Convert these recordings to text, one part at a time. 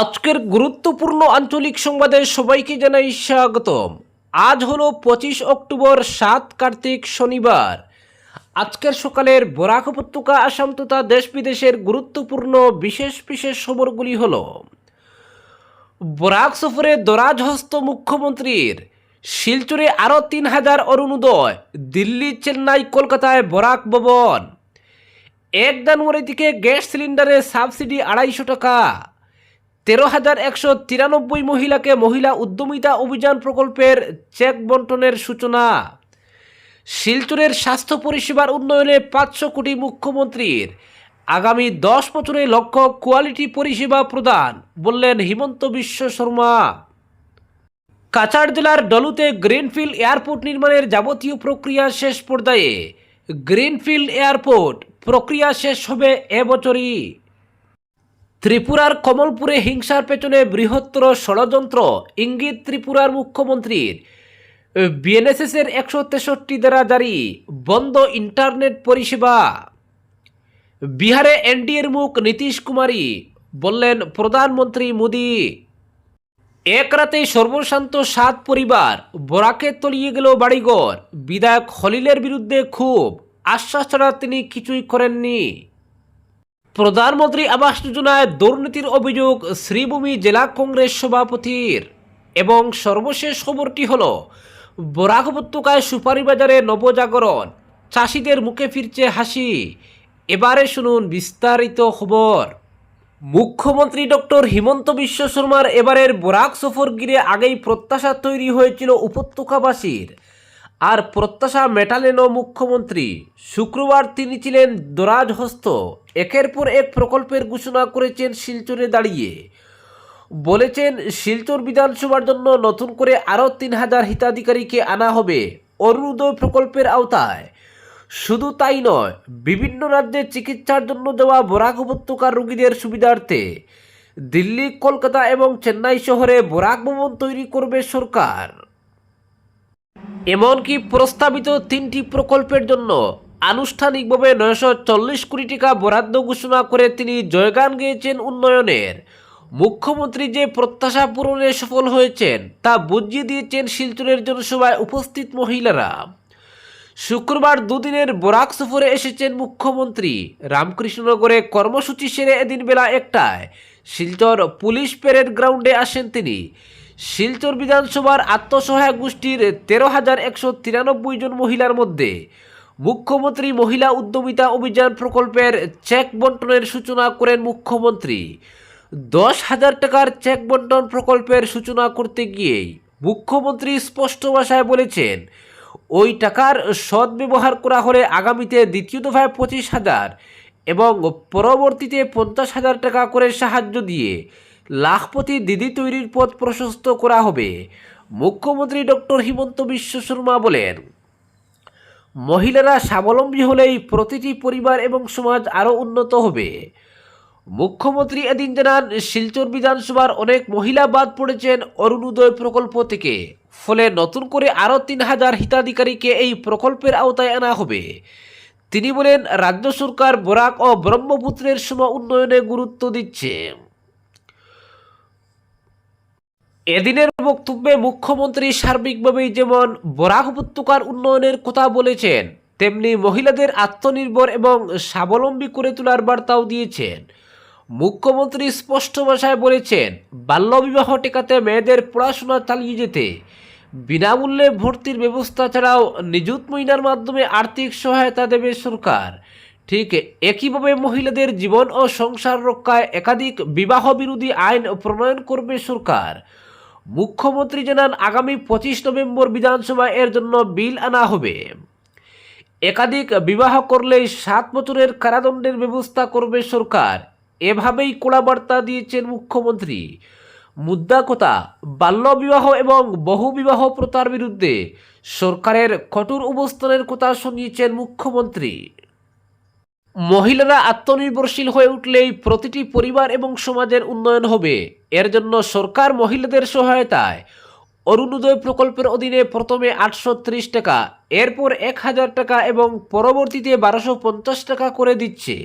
আজকের গুরুত্বপূর্ণ আঞ্চলিক সংবাদে সবাইকে জানাই স্বাগতম। আজ হলো পঁচিশ অক্টোবর, সাত কার্তিক, শনিবার। আজকের সকালের বরাক উপত্যকা, আসাম তথা দেশ বিদেশের গুরুত্বপূর্ণ বিশেষ বিশেষ খবরগুলি হল, বরাক সফরে দরাজ হস্ত মুখ্যমন্ত্রীর, শিলচরে আরও তিন হাজার অরুণোদয়, দিল্লি, চেন্নাই, কলকাতায় বরাক ভবন। এক জানুয়ারি থেকে গ্যাস সিলিন্ডারে সাবসিডি আড়াইশো টাকা। তেরো হাজার একশো তিরানব্বই মহিলাকে মহিলা উদ্যমিতা অভিযান প্রকল্পের চেক বন্টনের সূচনা। শিলচরের স্বাস্থ্য পরিষেবার উন্নয়নে পাঁচশো কোটি মুখ্যমন্ত্রীর। আগামী দশ বছরে লক্ষ্য কোয়ালিটি পরিষেবা প্রদান, বললেন হিমন্ত বিশ্ব শর্মা। কাছাড় জেলার ডলুতে গ্রিনফিল্ড এয়ারপোর্ট নির্মাণের যাবতীয় প্রক্রিয়া শেষ পর্যায়ে। গ্রিনফিল্ড এয়ারপোর্ট প্রক্রিয়া শেষ হবে এবছরই ত্রিপুরার কমলপুরে হিংসার পেছনে বৃহত্তর ষড়যন্ত্র। ইঙ্গিত ত্রিপুরার মুখ্যমন্ত্রীর। বিএনএসএস এর একশো তেষট্টি দ্বারা জারি বন্ধ ইন্টারনেট পরিষেবা। বিহারে এনডিএর মুখ নীতিশ কুমারী, বললেন প্রধানমন্ত্রী মোদী। এক রাতেই সর্বশান্ত সাত পরিবার বরাকে তলিয়ে গেল বাড়িঘর। বিধায়ক খলিলের বিরুদ্ধে খুব আশ্বাস ছাড়া তিনি কিছুই করেননি। প্রধানমন্ত্রী আবাস যোজনায় দুর্নীতির অভিযোগ শ্রীভূমি জেলা কংগ্রেস সভাপতির। এবং সর্বশেষ খবরটি হল, বরাক উপত্যকায় সুপারি বাজারে নবজাগরণ, চাষিদের মুখে ফিরছে হাসি। এবারে শুনুন বিস্তারিত খবর। মুখ্যমন্ত্রী ডক্টর হিমন্ত বিশ্ব শর্মার এবারের বরাক সফর ঘিরে আগেই প্রত্যাশা তৈরি হয়েছিল উপত্যকাবাসীর। আর প্রত্যাশা মেটালেন মুখ্যমন্ত্রী। শুক্রবার তিনি ছিলেন দরাজ হস্ত একের পর এক প্রকল্পের ঘোষণা করেছেন শিলচরে দাঁড়িয়ে। বলেছেন, শিলচর বিধানসভার জন্য নতুন করে আরও তিন হাজার হিতাধিকারীকে আনা হবে অরুণোদয় প্রকল্পের আওতায়। শুধু তাই নয়, বিভিন্ন রাজ্যে চিকিৎসার জন্য দেওয়া বরাক উপত্যকার রোগীদের সুবিধার্থে দিল্লি, কলকাতা এবং চেন্নাই শহরে বরাক ভবন তৈরি করবে সরকার। এমনকি প্রস্তাবিত তিনটি প্রকল্পের জন্য আনুষ্ঠানিকভাবে নয়শো চল্লিশ কোটি টাকা বরাদ্দ ঘোষণা করে তিনি জয়গান গেয়েছেন উন্নয়নের। মুখ্যমন্ত্রী যে প্রত্যাশা পূরণে সফল হয়েছেন, তা বুঝিয়ে দিয়েছেন শিলচরের জনসভায় উপস্থিত মহিলারা। শুক্রবার দুদিনের বরাক সফরে এসেছেন মুখ্যমন্ত্রী। রামকৃষ্ণনগরে কর্মসূচি সেরে এদিন বেলা একটায় শিলচর পুলিশ প্যারেড গ্রাউন্ডে আসেন তিনি। শিলচর বিধানসভার আত্মসহায়ক গোষ্ঠীর তেরো হাজার একশো তিরানব্বই জন মহিলার মধ্যে মুখ্যমন্ত্রী মহিলা উদ্যমিতা অভিযান প্রকল্পের চেক বন্টনের সূচনা করেন মুখ্যমন্ত্রী। দশ হাজার টাকার চেক বন্টন প্রকল্পের সূচনা করতে গিয়েই মুখ্যমন্ত্রী স্পষ্ট ভাষায় বলেছেন, ওই টাকার সদ্ব্যবহার করা হলে আগামীতে দ্বিতীয় দফায় পঁচিশ হাজার এবং পরবর্তীতে পঞ্চাশ হাজার টাকা করে সাহায্য দিয়ে লাখপতি দিদি তৈরির পথ প্রশস্ত করা হবে, মুখ্যমন্ত্রী ডক্টর হিমন্ত বিশ্ব শর্মা বলেন। মহিলারা স্বাবলম্বী হলেই প্রতিটি পরিবার এবং সমাজ আরও উন্নত হবে। মুখ্যমন্ত্রী এদিন জানান, শিলচর বিধানসভার অনেক মহিলা বাদ পড়েছেন অরুণোদয় প্রকল্প থেকে। ফলে নতুন করে আরও তিন হাজার হিতাধিকারীকে এই প্রকল্পের আওতায় আনা হবে। তিনি বলেন, রাজ্য সরকার বরাক ও ব্রহ্মপুত্রের সম উন্নয়নে গুরুত্ব দিচ্ছে। এদিনের বক্তব্যে মুখ্যমন্ত্রী সার্বিকভাবেই যেমন বরাক উপত্যকার উন্নয়নের কথা বলেছেন, তেমনি মহিলাদের আত্মনির্ভর এবং স্বাবলম্বী করে তোলার বার্তাও দিয়েছেন। মুখ্যমন্ত্রী স্পষ্ট ভাষায় বলেছেন বাল্যবিবাহ টেকাতে মেয়েদের পড়াশোনা চালিয়ে যেতে, বিনামূল্যে ভর্তির ব্যবস্থা ছাড়াও নিযুত মহিনার মাধ্যমে আর্থিক সহায়তা দেবে সরকার। ঠিক একইভাবে মহিলাদের জীবন ও সংসার রক্ষায় একাধিক বিবাহ বিরোধী আইন প্রণয়ন করবে সরকার। মুখ্যমন্ত্রী জানান আগামী পঁচিশ নভেম্বর বিধানসভায় এর জন্য বিল আনা হবে। একাধিক বিবাহ করলেই সাত বছরের কারাদণ্ডের ব্যবস্থা করবে সরকার। এভাবেই কড়া বার্তা দিয়েছেন মুখ্যমন্ত্রী। মুদ্রা কথা বাল্যবিবাহ এবং বহুবিবাহ প্রথার বিরুদ্ধে সরকারের কঠোর অবস্থানের কথা শুনিয়েছেন মুখ্যমন্ত্রী। মহিলারা আত্মনির্ভরশীল হয়ে উঠলেই প্রতিটি পরিবার এবং সমাজের উন্নয়ন হবে। এর জন্য সরকার মহিলাদের সহায়তায় অরুণোদয় প্রকল্পের অধীনে প্রথমে আটশো ত্রিশ টাকা, এরপর এক হাজার টাকা এবং পরবর্তীতে বারোশো পঞ্চাশ টাকা করে দিচ্ছে।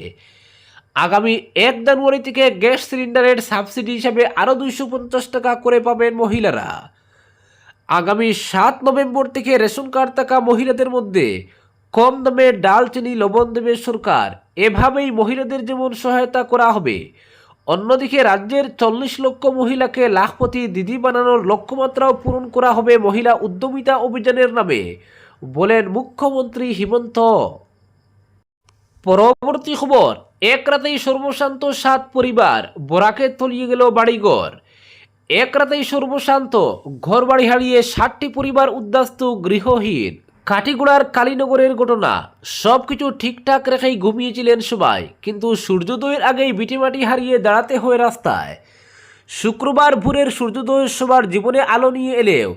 আগামী এক জানুয়ারি থেকে গ্যাস সিলিন্ডারের সাবসিডি হিসাবে আরও দুইশো পঞ্চাশ টাকা করে পাবেন মহিলারা। আগামী সাত নভেম্বর থেকে রেশন কার্ড থাকা মহিলাদের মধ্যে কম দামে ডাল, চিনি, লবণ দেবে সরকার। এভাবেই মহিলাদের যেমন সহায়তা করা হবে, অন্যদিকে রাজ্যের চল্লিশ লক্ষ মহিলাকে লাখপতি দিদি বানানোর লক্ষ্যমাত্রাও পূরণ করা হবে মহিলা উদ্যমিতা অভিযানের নামে, বলেন মুখ্যমন্ত্রী হিমন্ত। পরবর্তী খবর, এক রাতেই সর্বশান্ত সাত পরিবার, বরাকে তলিয়ে গেল বাড়িঘর। এক রাতেই সর্বশান্ত ঘর বাড়ি হারিয়ে ষাটটি পরিবার উদ্বাস্তু গৃহহীন। কাটিগুড়ার কালীনগরের ঘটনা। সব কিছু ঠিকঠাক রেখেই ঘুমিয়েছিলেন সবাই, কিন্তু সূর্যোদয়ের আগেই বিটিমাটি হারিয়ে দাঁড়াতে হয় রাস্তায়। শুক্রবার ভোরের সূর্যোদয় সবার জীবনে আলো নিয়ে এলেও,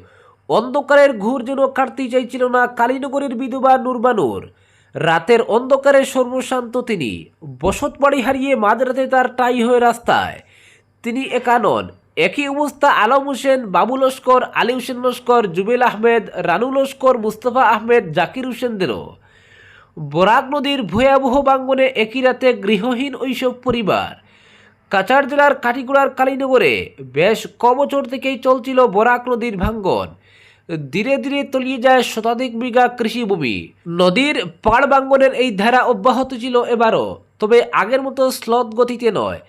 অন্ধকারের ঘুর যেন কাটতে চাইছিল না কালীনগরের বিধবা নুরবানুর। রাতের অন্ধকারে সর্বশান্ত তিনি বসত বাড়ি হারিয়ে মাঝরাতে তার টাই হয়ে রাস্তায়। তিনি একা নন একই অবস্থা আলম হোসেন বাবু লস্কর, আলী হোসেন লস্কর, জুবেল আহমেদ রানু লস্কর, মুস্তফা আহমেদ, জাকির হোসেনদেরও। বরাক নদীর ভয়াবহ বাঙ্গনে একই রাতে গৃহহীন ওইসব পরিবার। কাছাড় জেলার কাটিগুড়ার কালীনগরে বেশ কবছর থেকেই চলছিল বরাক নদীর ভাঙ্গন। ধীরে ধীরে তলিয়ে যায় শতাধিক বিঘা কৃষিভূমি নদীর পাড় বাঙ্গনের এই ধারা অব্যাহত ছিল এবারও, তবে আগের মতো স্লথ গতিতে নয়।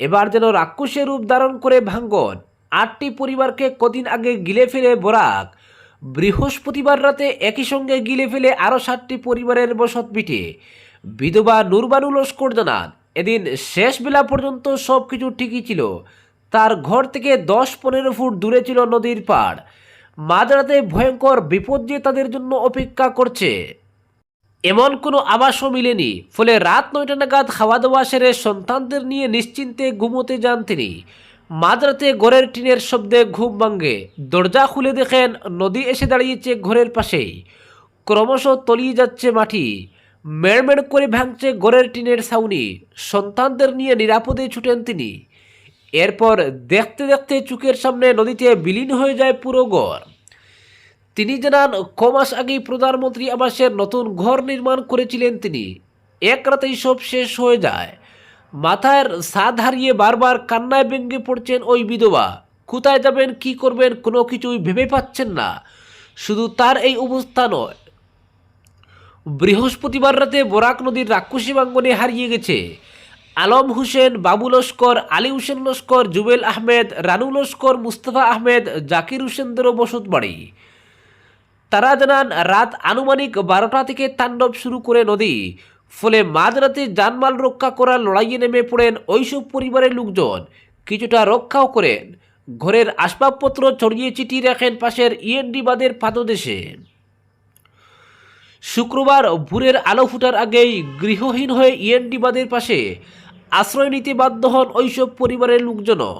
এবার যেন রাক্ষসের রূপ ধারণ করে ভাঙ্গন। আটটি পরিবারকে কদিন আগে গিলে ফেলে বরাক। বৃহস্পতিবার রাতে একই সঙ্গে গিলে ফেলে আরও সাতটি পরিবারের বসত পিঠে বিধবা নুরবানু লস্কর জানান, এদিন শেষ বেলা পর্যন্ত সব কিছু ঠিকই ছিল। তার ঘর থেকে দশ পনেরো ফুট দূরে ছিল নদীর পাড়। মাঝরাতে ভয়ঙ্কর বিপদ যে তাদের জন্য অপেক্ষা করছে। এমন কোনো আবাসও মিলেনি। ফলে রাত নয়টা নাগাদ খাওয়া দাওয়া সেরে সন্তানদের নিয়ে নিশ্চিন্তে ঘুমোতে যান তিনি। মাঝরাতে ঘরের টিনের শব্দে ঘুম ভাঙ্গে দরজা খুলে দেখেন নদী এসে দাঁড়িয়েছে ঘরের পাশেই। ক্রমশ তলিয়ে যাচ্ছে মাটি। মেড়মেড় করে ভাঙছে ঘরের টিনের ছাউনি। সন্তানদের নিয়ে নিরাপদে ছুটেন তিনি। এরপর দেখতে দেখতে চোখের সামনে নদীতে বিলীন হয়ে যায় পুরো ঘর। তিনি জানান, কমাস আগেই প্রধানমন্ত্রী আবাসের নতুন ঘর নির্মাণ করেছিলেন তিনি। এক রাতেই সব শেষ হয়ে যায়। মাথার সাদ হারিয়ে বারবার কান্নায় ব্যঙ্গে পড়ছেন ওই বিধবা। কোথায় যাবেন, কি করবেন, কোনো কিছুই ভেবে পাচ্ছেন না। শুধু তার এই অবস্থা নয়। বৃহস্পতিবার রাতে বরাক নদীর রাক্ষসী বাঙ্গনে হারিয়ে গেছে। আলম হোসেন, বাবু লস্কর, আলী হোসেন লস্কর, জুবেল আহমেদ, রানু লস্কর, মুস্তফা আহমেদ, জাকির হোসেনদেরও বসত বাড়ি। তারা জানান, রাত আনুমানিক বারোটা থেকে তাণ্ডব শুরু করে নদী। ফলে মাঝরাতে জানমাল রক্ষা করার লড়াইয়ে নেমে পড়েন ওইসব পরিবারের লোকজন। কিছুটা রক্ষাও করেন। ঘরের আসবাবপত্র ছড়িয়ে চিটিয়ে রাখেন পাশের ইএনডি বাদের পাদদেশে। শুক্রবার ভোরের আলো ফুটার আগেই গৃহহীন হয়ে ইএনডি বাদের পাশে আশ্রয় নিতে বাধ্য হন ওইসব পরিবারের লোকজনও।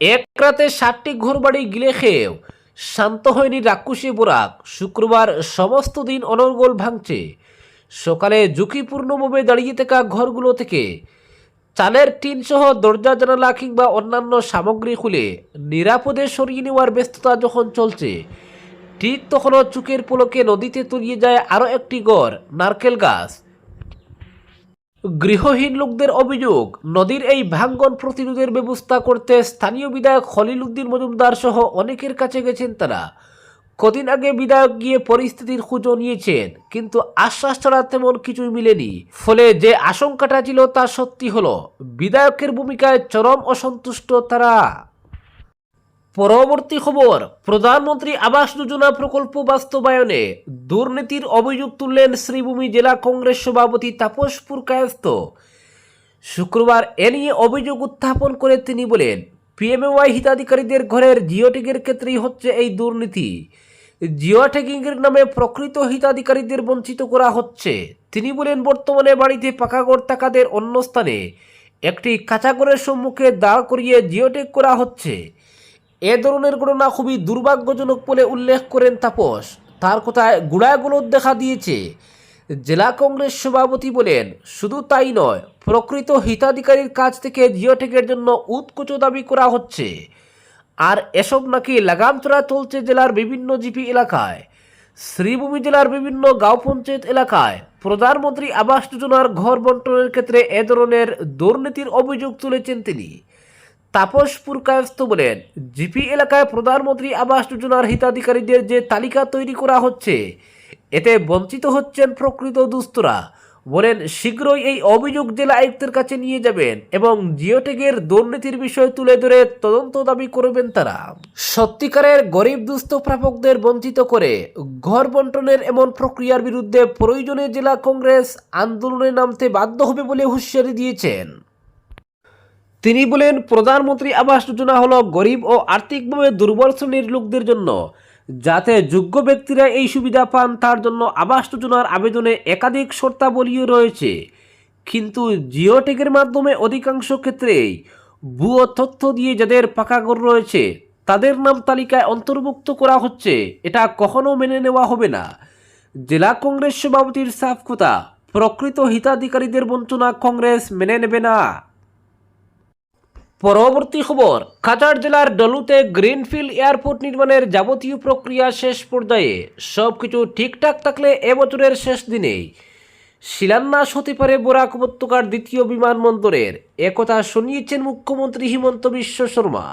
এক রাতে ষাটটি ঘরবাড়ি গিলে খেয়েও শান্ত হয়নি রাক্ষসী বোরাক। শুক্রবার সমস্ত দিন অনর্গল ভাঙছে সকালে ঝুঁকিপূর্ণভাবে দাঁড়িয়ে থাকা ঘরগুলো থেকে চালের টিন সহ দরজা, জানালা কিংবা অন্যান্য সামগ্রী খুলে নিরাপদে সরিয়ে নেওয়ার ব্যস্ততা যখন চলছে, ঠিক তখনও চুকের পলকে নদীতে তলিয়ে যায় আরও একটি গড়, নারকেল গাছ। গৃহহীন লোকদের অভিযোগ, নদীর এই ভাঙ্গন প্রতিরোধের ব্যবস্থা করতে স্থানীয় বিধায়ক খলিল উদ্দিন মজুমদার সহ অনেকের কাছে গেছেন তারা। কদিন আগে বিধায়ক গিয়ে পরিস্থিতির খুঁজো নিয়েছেন, কিন্তু আশ্বাস ছাড়া তেমন কিছুই মিলেনি। ফলে যে আশঙ্কাটা ছিল তা সত্যি হলো, বিধায়কের ভূমিকায় চরম অসন্তুষ্ট তারা। পরবর্তী খবর, প্রধানমন্ত্রী আবাস যোজনা প্রকল্প বাস্তবায়নে দুর্নীতির অভিযোগ তুললেন শ্রীভূমি জেলা কংগ্রেস সভাপতি তাপস পুরকায়স্ত শুক্রবার এ নিয়ে অভিযোগ উত্থাপন করে তিনি বলেন, পিএমওয়াই হিতাধিকারীদের ঘরের জিওটেকের ক্ষেত্রেই হচ্ছে এই দুর্নীতি। জিওটেকিংয়ের নামে প্রকৃত হিতাধিকারীদের বঞ্চিত করা হচ্ছে। তিনি বলেন, বর্তমানে বাড়িতে পাকা ঘর থাকাদের অন্য স্থানে একটি কাঁচা ঘরের সম্মুখে দাঁড় করিয়ে জিওটেক করা হচ্ছে। এ ধরনের ঘটনা খুবই দুর্ভাগ্যজনক বলে উল্লেখ করেন তাপস। তার কথায় গুড়াগুলো দেখা দিয়েছে। জেলা কংগ্রেস সভাপতি বলেন, শুধু তাই নয়, প্রকৃত হিতাধিকারীর কাছ থেকে জিওটেকের জন্য উৎকোচ দাবি করা হচ্ছে। আর এসব নাকি লাগামচড়া চলছে জেলার বিভিন্ন জিপি এলাকায়। শ্রীভূমি জেলার বিভিন্ন গাঁও পঞ্চায়েত এলাকায় প্রধানমন্ত্রী আবাস যোজনার ঘর বন্টনের ক্ষেত্রে এ ধরনের দুর্নীতির অভিযোগ তুলেছেন তিনি। তাপস পুরকায়স্ত বলেন, জিপি এলাকায় প্রধানমন্ত্রী আবাস যোজনার হিতাধিকারীদের যে তালিকা তৈরি করা হচ্ছে, এতে বঞ্চিত হচ্ছেন প্রকৃত দুস্থরা। বলেন, শীঘ্রই এই অভিযোগ জেলা আয়ুক্তের কাছে নিয়ে যাবেন এবং জিওটেকের দুর্নীতির বিষয় তুলে ধরে তদন্ত দাবি করবেন তারা। সত্যিকারের গরিব দুস্থ প্রাপকদের বঞ্চিত করে ঘর বন্টনের এমন প্রক্রিয়ার বিরুদ্ধে প্রয়োজনে জেলা কংগ্রেস আন্দোলনে নামতে বাধ্য হবে বলে হুঁশিয়ারি দিয়েছেন। তিনি বলেন, প্রধানমন্ত্রী আবাস যোজনা হলো গরিব ও আর্থিকভাবে দুর্বল শ্রেণির লোকদের জন্য। যাতে যোগ্য ব্যক্তিরা এই সুবিধা পান, তার জন্য আবাস যোজনার আবেদনে একাধিক শর্তাবলীও রয়েছে। কিন্তু জিওটেকের মাধ্যমে অধিকাংশ ক্ষেত্রেই ভুয়ো তথ্য দিয়ে যাদের পাকা ঘর রয়েছে, তাদের নাম তালিকায় অন্তর্ভুক্ত করা হচ্ছে। এটা কখনো মেনে নেওয়া হবে না। জেলা কংগ্রেস সভাপতির সাফ কথা, প্রকৃত হিতাধিকারীদের বঞ্চনা কংগ্রেস মেনে নেবে না। পরবর্তী খবর কাছাড় জেলার ডলুতে গ্রিনফিল্ড এয়ারপোর্ট নির্মাণের যাবতীয় প্রক্রিয়া শেষ পর্যায়ে সব কিছু ঠিকঠাক থাকলে এবছরের শেষ দিনেই শিলান্যাস হতে পারে বরাক উপত্যকার দ্বিতীয় বিমানবন্দরের। একথা শুনিয়েছেন মুখ্যমন্ত্রী হিমন্ত বিশ্ব শর্মা।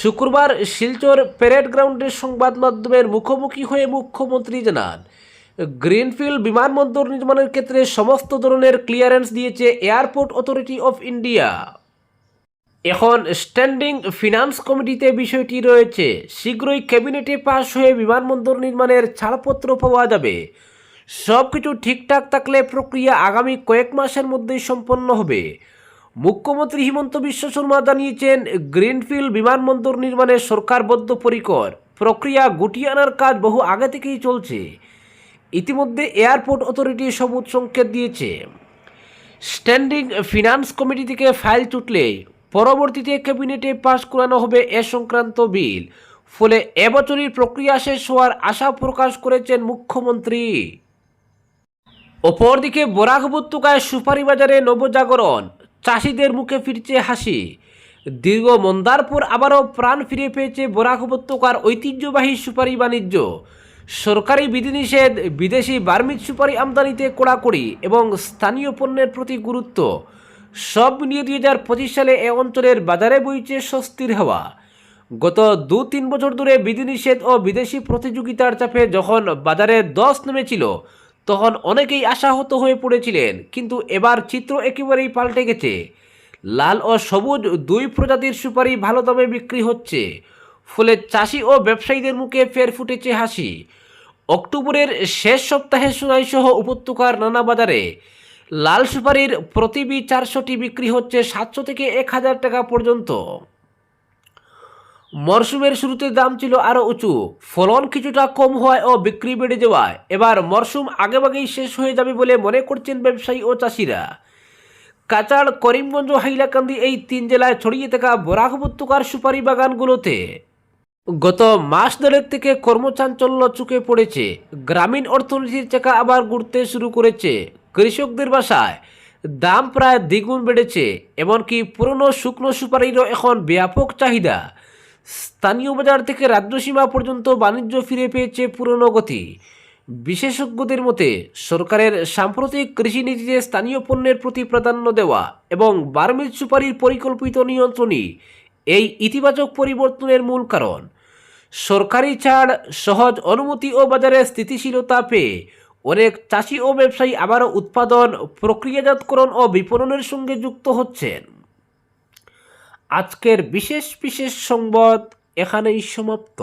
শুক্রবার শিলচর প্যারেড গ্রাউন্ডের সংবাদ মাধ্যমের মুখোমুখি হয়ে মুখ্যমন্ত্রী জানান, গ্রিনফিল্ড বিমানবন্দর নির্মাণের ক্ষেত্রে সমস্ত ধরনের ক্লিয়ারেন্স দিয়েছে এয়ারপোর্ট অথরিটি অফ ইন্ডিয়া। এখন স্ট্যান্ডিং ফিনান্স কমিটিতে বিষয়টি রয়েছে। শীঘ্রই ক্যাবিনেটে পাশ হয়ে বিমানবন্দর নির্মাণের ছাড়পত্র পাওয়া যাবে। সব কিছু ঠিকঠাক থাকলে প্রক্রিয়া আগামী কয়েক মাসের মধ্যেই সম্পন্ন হবে। মুখ্যমন্ত্রী হিমন্ত বিশ্ব শর্মা জানিয়েছেন, গ্রিনফিল্ড বিমানবন্দর নির্মাণে সরকার বদ্ধপরিকর প্রক্রিয়া গুটিয়ে আনার কাজ বহু আগে থেকেই চলছে। ইতিমধ্যে এয়ারপোর্ট অথরিটি সবুজ সংকেত দিয়েছে। স্ট্যান্ডিং ফিনান্স কমিটি থেকে ফাইল ছুটলে পরবর্তীতে ক্যাবিনেটে পাশ করানো হবে এ সংক্রান্ত বিল। ফলে এবছরই প্রক্রিয়া শেষ হওয়ার আশা প্রকাশ করেছেন মুখ্যমন্ত্রী। অপরদিকে বরাক উপত্যকায় সুপারি বাজারে নবজাগরণ, চাষিদের মুখে ফিরছে হাসি। দীর্ঘ মন্দারপুর আবারও প্রাণ ফিরে পেয়েছে বরাক উপত্যকার ঐতিহ্যবাহী সুপারি বাণিজ্য। সরকারি বিধিনিষেধ, বিদেশি বার্মিক সুপারি আমদানিতে কড়াকড়ি এবং স্থানীয় পণ্যের প্রতি গুরুত্ব। সব মিলিয়ে দুই হাজার পঁচিশ সালে এ অঞ্চলের বাজারে বইছে স্বস্তির হাওয়া। গত দু তিন বছর ধরে বিধিনিষেধ ও বিদেশি প্রতিযোগিতার চাপে যখন বাজারে দশ নেমেছিল, তখন অনেকেই আশাহত হয়ে পড়েছিলেন, কিন্তু এবার চিত্র একেবারেই পাল্টে গেছে। লাল ও সবুজ দুই প্রজাতির সুপারি ভালো দামে বিক্রি হচ্ছে, ফলে চাষি ও ব্যবসায়ীদের মুখে ফের ফুটেছে হাসি। অক্টোবরের শেষ সপ্তাহে সোনাই সহ উপত্যকার নানা বাজারে লাল সুপারির প্রতিবি চারশোটি বিক্রি হচ্ছে সাতশো থেকে এক হাজার টাকা পর্যন্ত। মরশুমের শুরুতে দাম ছিল আরও উঁচু। ফলন কিছুটা কম হওয়ায় ও বিক্রি বেড়ে যাওয়ায়। এবার মরশুম আগেভাগেই শেষ হয়ে যাবে বলে মনে করছেন ব্যবসায়ী ও চাষিরা। কাচাড়, করিমগঞ্জ হাইলাকান্দি এই তিন জেলায় ছড়িয়ে থাকা বরাক উপত্যকার সুপারি বাগানগুলোতে গত মাস দেড়েক থেকে কর্মচাঞ্চল্য চুকে পড়েছে। গ্রামীণ অর্থনীতির চাকা আবার ঘুরতে শুরু করেছে। কৃষকদের বাসায় দাম প্রায় দ্বিগুণ বেড়েছে, এমনকি পুরনো শুকনো সুপারিরও এখন ব্যাপক চাহিদা। স্থানীয় বাজার থেকে রাজ্যসীমা পর্যন্ত বাণিজ্য ফিরে পেয়েছে পুরনো গতি। বিশেষজ্ঞদের মতে, সরকারের সাম্প্রতিক কৃষিনীতিতে স্থানীয় পণ্যের প্রতি প্রাধান্য দেওয়া এবং বার্মিজ সুপারির পরিকল্পিত নিয়ন্ত্রণই এই ইতিবাচক পরিবর্তনের মূল কারণ। সরকারি ছাড়, সহজ অনুমতি ও বাজারে স্থিতিশীলতা পেয়ে অনেক চাষি ও ব্যবসায়ী আবারও উৎপাদন, প্রক্রিয়াজাতকরণ ও বিপণনের সঙ্গে যুক্ত হচ্ছেন। আজকের বিশেষ বিশেষ সংবাদ এখানেই সমাপ্ত।